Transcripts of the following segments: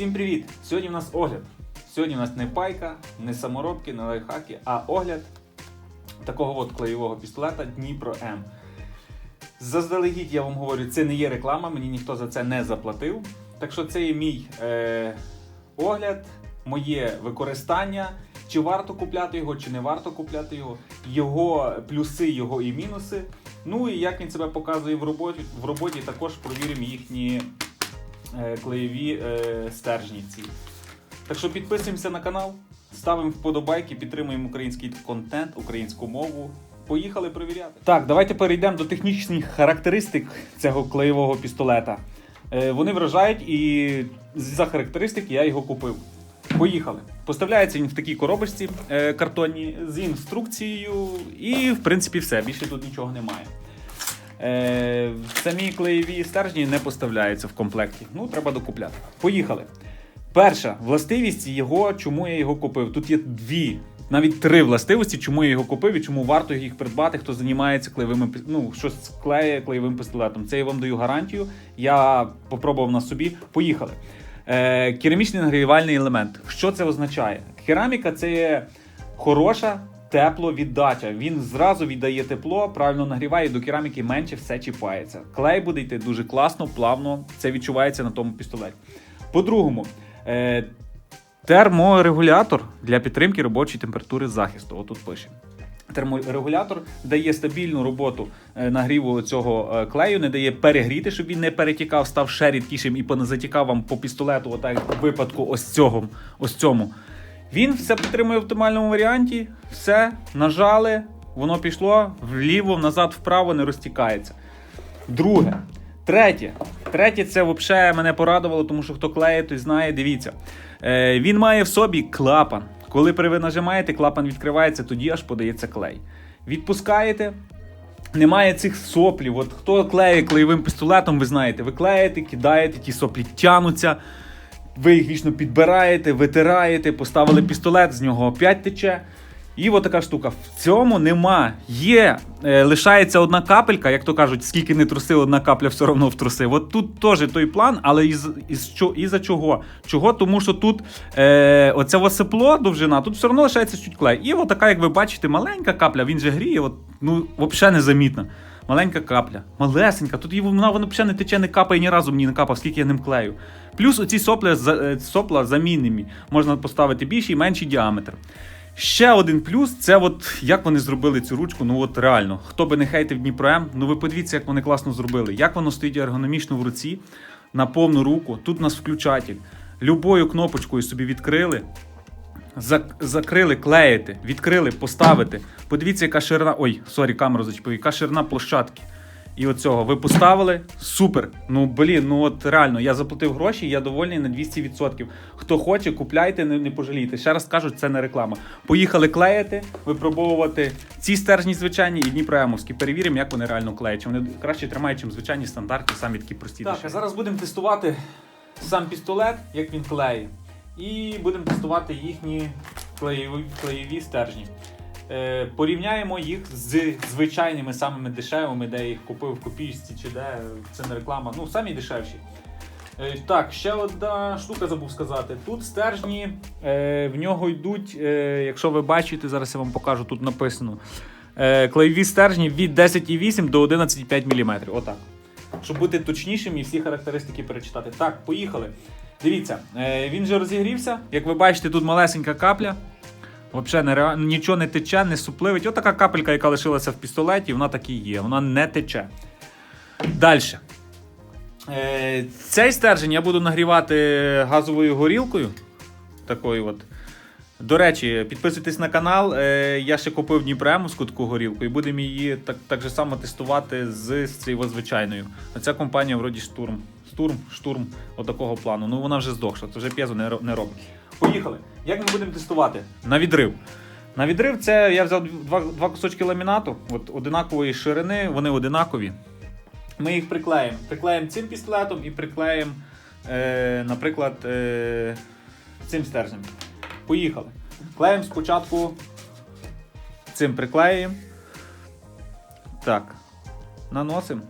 Всім привіт! Сьогодні в нас огляд. Сьогодні в нас не пайка, не саморобки, не лайфхаки, а огляд такого от клеєвого пістолета Дніпро М. Заздалегідь я вам говорю, це не є реклама, мені ніхто за це не заплатив. Так що це є мій е, огляд, моє використання. Чи варто купляти його, чи не варто купляти його, його плюси, його і мінуси. Ну і як він себе показує в роботі. В роботі також провіримо їхні клеєві е, стержні. Ці. Так що підписуємося на канал, ставимо вподобайки, підтримуємо український контент, українську мову. Поїхали перевіряти. Так, давайте перейдемо до технічних характеристик цього клеєвого пістолета. Е, вони вражають, і за характеристики я його купив. Поїхали. Поставляється він в такій коробочці е, картонній з інструкцією, і в принципі все. Більше тут нічого немає. Е, самі клеєві стержні не поставляються в комплекті. Ну, треба докупляти. Поїхали. Перша властивість його, чому я його купив. Тут є дві, навіть три властивості, чому я його купив і чому варто їх придбати, хто займається клеєвими ну, щось клеє клеєвим пістолетом. Це я вам даю гарантію. Я попробував на собі. Поїхали. Е, керамічний нагрівальний елемент. Що це означає? Кераміка це хороша тепловіддача. Він зразу віддає тепло, правильно нагріває, до кераміки менше все чіпається. Клей буде йти дуже класно, плавно. Це відчувається на тому пістолеті. По-другому, е, терморегулятор для підтримки робочої температури захисту. Отут пише. Терморегулятор дає стабільну роботу е, нагріву цього е, клею, не дає перегріти, щоб він не перетікав, став ще рідкішим і поназатікав вам по пістолету, отак випадку ось цього. Ось цьому. Він все підтримує в оптимальному варіанті, все, нажали, воно пішло вліво, назад, вправо, не розтікається. Друге. Третє. Третє, це взагалі мене порадувало, тому що хто клеє, той знає, дивіться. Е, він має в собі клапан. Коли ви нажимаєте, клапан відкривається, тоді аж подається клей. Відпускаєте, немає цих соплів. От хто клеє клеєвим пістолетом, ви знаєте, ви клеїте, кидаєте, ті соплі тянуться. Ви їх вічно підбираєте, витираєте, поставили пістолет, з нього опять тече. І от така штука. В цьому нема. Є, е, лишається одна капелька, як то кажуть, скільки не труси, одна капля все одно втрусив. От тут теж той план, але із, із, із-за чого? Чого? Тому що тут е, оце осипло, довжина, тут все одно лишається чуть клей. І от така, як ви бачите, маленька капля, він же гріє, от, ну, взагалі незамітна. Маленька капля, малесенька. Тут її вона, вона взагалі не тече, не капає ні разу мені не капав, скільки я ним клею. Плюс оці сопла, е, сопла замінними. Можна поставити більший і менший діаметр. Ще один плюс це от як вони зробили цю ручку. Ну от реально, хто би не хейтив Дніпро М, ну ви подивіться, як вони класно зробили. Як воно стоїть ергономічно в руці на повну руку. Тут у нас включатель. Любою кнопочкою собі відкрили. Зак- Закрили, клеїти, відкрили, поставити. Подивіться, яка ширина. Ой, сорі, камеру зачепив, яка ширина площадки. І оцього ви поставили супер. Ну блін, ну от реально, я заплатив гроші, я довольний на 200%. Хто хоче, купляйте, не, не пожалійте. Ще раз кажу, це не реклама. Поїхали клеїти, випробовувати ці стержні звичайні і Дніпроемовські. Перевіримо, як вони реально клеять. Чи вони краще тримають, ніж звичайні стандартні, самі такі прості. Так, а зараз будемо тестувати сам пістолет, як він клеє. І будемо тестувати їхні клеєві, стержні. Е, порівняємо їх з звичайними самими дешевими, де я їх купив в копійці чи де це не реклама. Ну, самі дешевші. Е, так, ще одна штука забув сказати. Тут стержні е, в нього йдуть, якщо ви бачите, зараз я вам покажу, тут написано. Е, клеєві стержні від 10,8 до 11,5 мм. Отак. Щоб бути точнішим і всі характеристики перечитати. Так, поїхали. Дивіться, е, він вже розігрівся. Як ви бачите, тут малесенька капля. Взагалі нічого не тече, не супливить. Отака така капелька, яка лишилася в пістолеті, вона так і є. Вона не тече. Далі. Е, цей стержень я буду нагрівати газовою горілкою. Такою от. До речі, підписуйтесь на канал. Е, я ще купив Дніпремовську таку горілку і будемо її так, так же само тестувати з, з цією звичайною. Ця компанія вроді штурм. Штурм, штурм, отакого плану. Ну вона вже здохла, це вже п'єзо не, не робить. Поїхали. Як ми будемо тестувати? На відрив. На відрив це я взяв два, два кусочки ламінату, от одинакової ширини, вони одинакові. Ми їх приклеїмо. Приклеїмо цим пістолетом і приклеїмо, е, наприклад, е, цим стержнем. Поїхали. Клеїмо спочатку цим приклеїмо. Так. Наносимо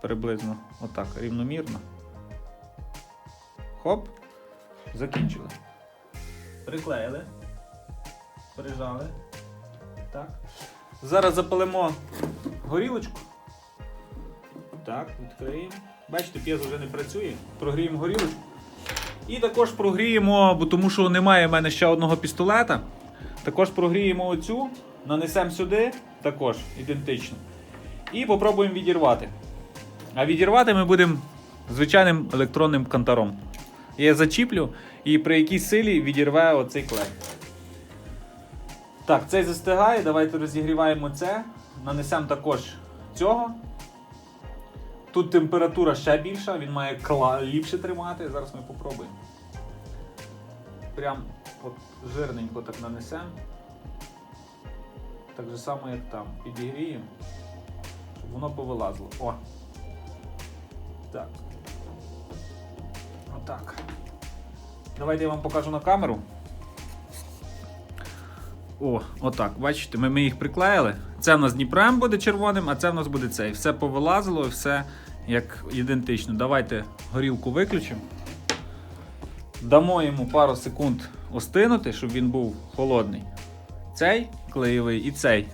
приблизно отак, рівномірно. Хоп. Закінчили. Приклеїли. Прижали. Так. Зараз запалимо горілочку. Так, відкриємо. Бачите, п'єз вже не працює. Прогріємо горілочку. І також прогріємо, бо тому що немає в мене ще одного пістолета. Також прогріємо оцю, нанесемо сюди, також ідентично. І попробуємо відірвати. А відірвати ми будемо звичайним електронним кантаром. Я зачіплю і при якій силі відірве оцей клей. Так, цей застигає. Давайте розігріваємо це. Нанесемо також цього. Тут температура ще більша, він має кла ліпше тримати. Зараз ми попробуємо. Прям от жирненько так нанесемо. Так же само, як там. Підігріємо, щоб воно повилазило. О! Так. Отак. Давайте я вам покажу на камеру. О, отак, бачите, ми, ми їх приклеїли. Це в нас Дніпром буде червоним, а це в нас буде цей. Все повилазило, все як ідентично. Давайте горілку виключимо. Дамо йому пару секунд остинути, щоб він був холодний. Цей клеєвий і цей.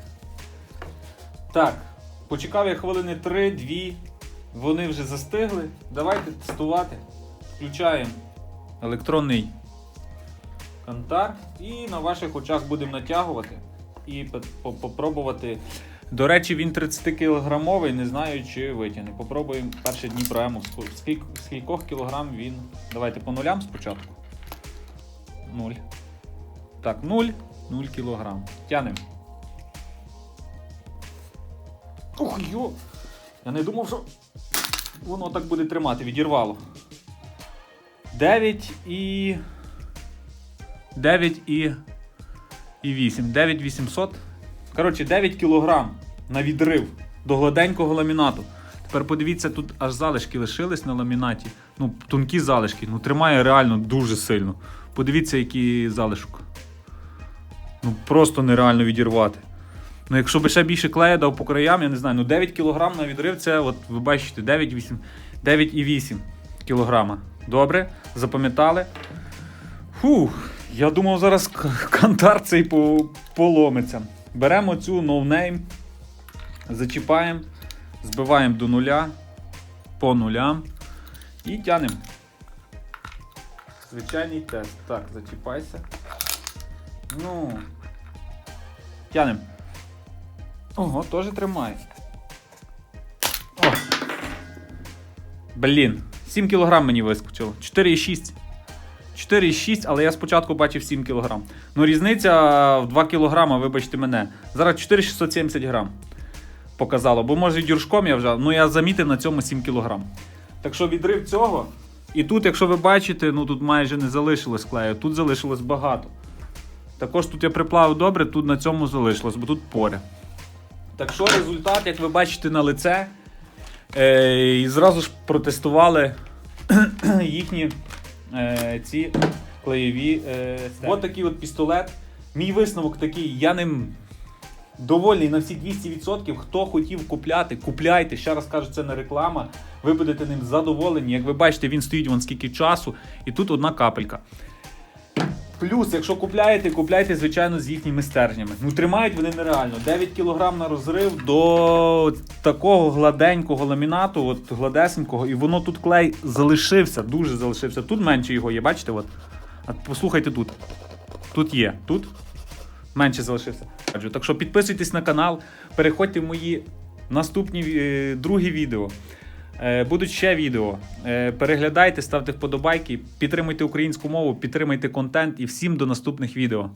Так, почекав я хвилини 3-2. Вони вже застигли. Давайте тестувати. Включаємо електронний кантар і на ваших очах будемо натягувати і по- по- попробувати. До речі, він 30 кілограмовий, не знаю, чи витягне. Попробуємо перші дні проему. Скільки, скількох кілограм він. Давайте по нулям спочатку. Нуль. Так, 0, 0 кілограм. Тянемо. Ух, йо! Я не думав, що воно так буде тримати, відірвало. 9 і. 9 і. І 8. 9 800. Коротше, 9 кілограм на відрив до гладенького ламінату. Тепер подивіться, тут аж залишки лишились на ламінаті. Ну, тонкі залишки. Ну, тримає реально дуже сильно. Подивіться, який залишок. Ну, просто нереально відірвати. Ну, якщо би ще більше клея дав по краям, я не знаю, ну 9 кг на відрив це, от ви бачите, 9,8 9,8 кг. Добре, запам'ятали. Фух, я думав, зараз кантар цей поломиться. Беремо цю ноунейм, зачіпаємо, збиваємо до нуля, по нулям і тянемо. Звичайний тест. Так, зачіпайся. Ну. Тянемо. Ого, теж тримає. О. Блін, 7 кг мені вискочило. 4,6. 4,6, але я спочатку бачив 7 кг. Ну, різниця в 2 кг, вибачте мене. Зараз 4,670 грам показало. Бо може і дюршком я вже, ну я замітив на цьому 7 кг. Так що відрив цього. І тут, якщо ви бачите, ну тут майже не залишилось клею, тут залишилось багато. Також тут я приплавив добре, тут на цьому залишилось, бо тут поряд. Так що результат, як ви бачите на лице, е, і зразу ж протестували їхні е, ці клеєві. Е, от такий от пістолет. Мій висновок такий, я ним довольний на всі 200%. Хто хотів купляти, купляйте. Ще раз кажу, це не реклама. Ви будете ним задоволені. Як ви бачите, він стоїть вон скільки часу, і тут одна капелька. Плюс, якщо купляєте, купляйте, звичайно, з їхніми стержнями. Ну, тримають вони нереально. 9 кг на розрив до такого гладенького ламінату, от гладесенького, і воно тут клей залишився, дуже залишився. Тут менше його є, бачите? От. А послухайте тут. Тут є, тут менше залишився. Так що підписуйтесь на канал, переходьте в мої наступні е, другі відео. Е, Будуть ще відео. Е, Переглядайте, ставте вподобайки, підтримуйте українську мову, підтримуйте контент і всім до наступних відео.